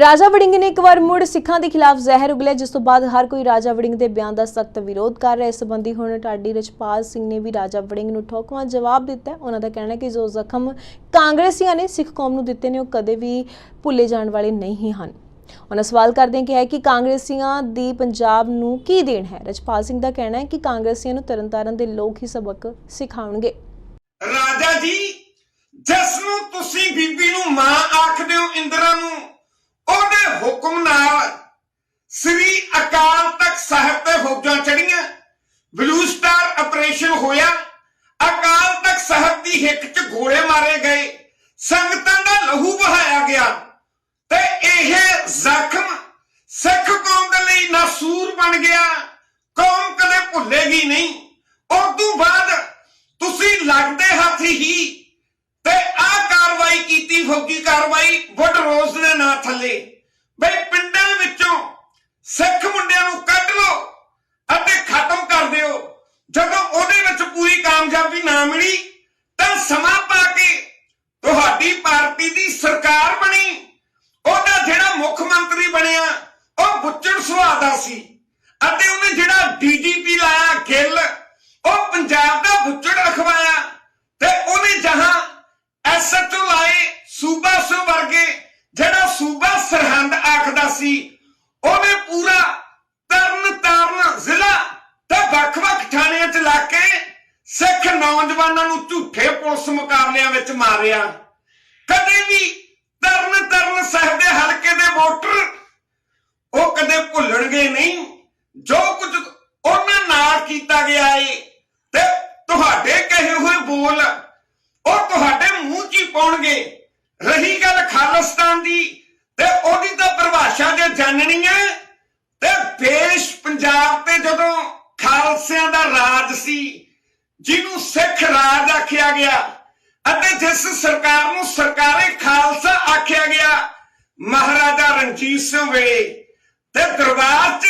ਰਾਜਾ ਵੜਿੰਗ ਨੇ ਇੱਕ ਵਾਰ ਮੁੜ ਸਿੱਖਾਂ ਦੇ ਖਿਲਾਫ ਜ਼ਹਿਰ ਉਗਲਿਆ ਜਿਸ ਤੋਂ ਬਾਅਦ ਹਰ ਕੋਈ ਰਾਜਾ ਵੜਿੰਗ ਦੇ ਬਿਆਨ ਦਾ ਸਖਤ ਵਿਰੋਧ ਕਰ ਰਿਹਾ ਇਸ ਸੰਬੰਧੀ ਹੁਣ ਢਾਡੀ ਰਜਪਾਲ ਸਿੰਘ ਨੇ ਵੀ ਰਾਜਾ ਵੜਿੰਗ ਨੂੰ ਠੋਕਵਾਂ ਜਵਾਬ ਦਿੱਤਾ ਉਹਨਾਂ ਦਾ ਕਹਿਣਾ ਹੈ ਕਿ ਜੋ ਜ਼ਖਮ ਕਾਂਗਰਸੀਆਂ ਨੇ ਸਿੱਖ ਕੌਮ ਨੂੰ ਦਿੱਤੇ ਨੇ, ਉਹ ਕਦੇ ਵੀ ਭੁੱਲੇ ਜਾਣ ਵਾਲੇ ਨਹੀਂ ਹਨ। ਉਹਨਾਂ ਸਵਾਲ ਕਰਦੇ ਕਿਹਾ ਕਿ ਕਾਂਗਰਸੀਆਂ ਦੀ ਪੰਜਾਬ ਨੂੰ ਕੀ ਦੇਣ ਹੈ? ਰਜਪਾਲ ਸਿੰਘ ਦਾ ਕਹਿਣਾ ਹੈ ਕਿ ਕਾਂਗਰਸੀਆਂ ਨੂੰ ਤਰਨਤਾਰਨ ਦੇ ਲੋਕ ਹੀ ਸਬਕ ਸਿਖਾਉਣਗੇ। ਰਾਜਾ ਜੀ, ਜਿਸ ਨੂੰ ਤੁਸੀਂ ਬੀਬੀ ਨੂੰ ਮਾਂ ਆਖਦੇ ਹੋ, ਇੰਦਰਾ ਨੂੰ ਸ੍ਰੀ ਅਕਾਲ ਤਖਤ ਸਾਹਿਬ ਤੇ ਫੌਜਾਂ ਚੜੀਆਂ ਬਲੂ ਸਟਾਰ ਆਪਰੇਸ਼ਨ ਹੋਇਆ। ਅਕਾਲ ਤਖਤ ਸਾਹਿਬ ਦੀ ਹਿੱਕ 'ਚ ਗੋਲੇ ਮਾਰੇ ਗਏ। ਸੰਗਤਾਂ ਦਾ ਲਹੂ ਵਹਾਇਆ ਗਿਆ। ਤੇ ਇਹ ਜ਼ਖਮ ਸਿੱਖ ਕੌਮ ਦੇ ਲਈ ਨਾਸੂਰ ਬਣ ਗਿਆ। ਕੌਮ ਕਦੇ ਭੁੱਲੇਗੀ ਨਹੀਂ। ਉਸ ਤੋਂ ਬਾਅਦ ਤੁਸੀਂ ਲੱਗਦੇ ਹੱਥ ਹੀ ਤੇ ਆ ਕਾਰਵਾਈ ਕੀਤੀ, ਫੌਜੀ ਕਾਰਵਾਈ ਵੁੱਡ ਰੋਜ਼ ਦੇ ਨਾਂ ਥੱਲੇ। ਬਈ ਪਿੰਡਾਂ ਵਿੱਚੋਂ ਸਿੱਖ ਮੁੰਡਿਆਂ ਨੂੰ ਕੱਢ ਲਓ ਅਤੇ ਖਤਮ ਕਰ ਦਿਓ ਜਦੋਂ ਉਹਦੇ ਵਿੱਚ ਪੂਰੀ ਕਾਮਯਾਬੀ ਨਾ ਮਿਲੀ, ਤਾਂ ਸਮਾਂ ਪਾ ਕੇ ਤੁਹਾਡੀ ਪਾਰਟੀ ਦੀ ਸਰਕਾਰ ਬਣੀ। ਉਹਦਾ ਜਿਹੜਾ ਮੁੱਖ ਮੰਤਰੀ ਬਣਿਆ, ਉਹ ਬੁੱਚੜ ਸੁਭਾਅ ਦਾ ਸੀ। ਅਤੇ ਉਹਨੇ ਜਿਹੜਾ ਡੀਜੀਪੀ ਲਾਇਆ, ਗਿੱਲ, ਉਹ ਪੰਜਾਬ ਦਾ ਬੁੱਚੜ ਰਖਵਾਇਆ। ਤੇ ਉਹਨੇ ਜਹਾਂ ਐਸਐਚਓ ਲਾਏ ਸੂਬਾ ਸੋ ਵਰਗੇ, ਜਿਹੜਾ ਸੂਬਾ ਸਰਹੰਦ ਆਖਦਾ ਸੀ ਉਹਨੇ ਨੌਜਵਾਨਾਂ ਨੂੰ ਝੂਠੇ ਪੁਲਿਸ ਮੁਕਾਬਲਿਆਂ ਵਿੱਚ ਮਾਰਿਆ। ਕਦੇ ਵੀ ਤਰਨ ਤਰਨ ਸਾਹਿਬ ਦੇ ਹਲਕੇ ਦੇ ਵੋਟਰ ਉਹ ਕਦੇ ਭੁੱਲਣਗੇ ਨਹੀਂ। ਜੋ ਕੁਝ ਉਹਨਾਂ ਨਾਲ ਕੀਤਾ ਗਿਆ ਏ ਤੇ ਤੁਹਾਡੇ ਕਹੇ ਹੋਏ ਬੋਲ ਉਹ ਤੁਹਾਡੇ ਮੂੰਹ 'ਚ ਹੀ ਪਾਉਣਗੇ। ਰਹੀ ਗੱਲ ਖਾਲਿਸਤਾਨ ਦੀ ਤੇ ਉਹਦੀ ਤਾਂ ਪਰਿਭਾਸ਼ਾ ਜੇ ਜਾਣਨੀ ਹੈ ਤੇ ਦੇਸ਼ ਪੰਜਾਬ ਤੇ ਜਦੋਂ ਖਾਲਸਿਆਂ ਦਾ ਰਾਜ ਸੀ ਜਿਹਨੂੰ ਸਿੱਖ ਰਾਜ ਆਖਿਆ ਗਿਆ ਅਤੇ ਜਿਸ ਸਰਕਾਰ ਨੂੰ ਸਰਕਾਰੇ ਖਾਲਸਾ ਆਖਿਆ ਗਿਆ, ਮਹਾਰਾਜਾ ਰਣਜੀਤ ਸਿੰਘ ਵੇਲੇ ਤੇ ਦਰਬਾਰ 'ਚ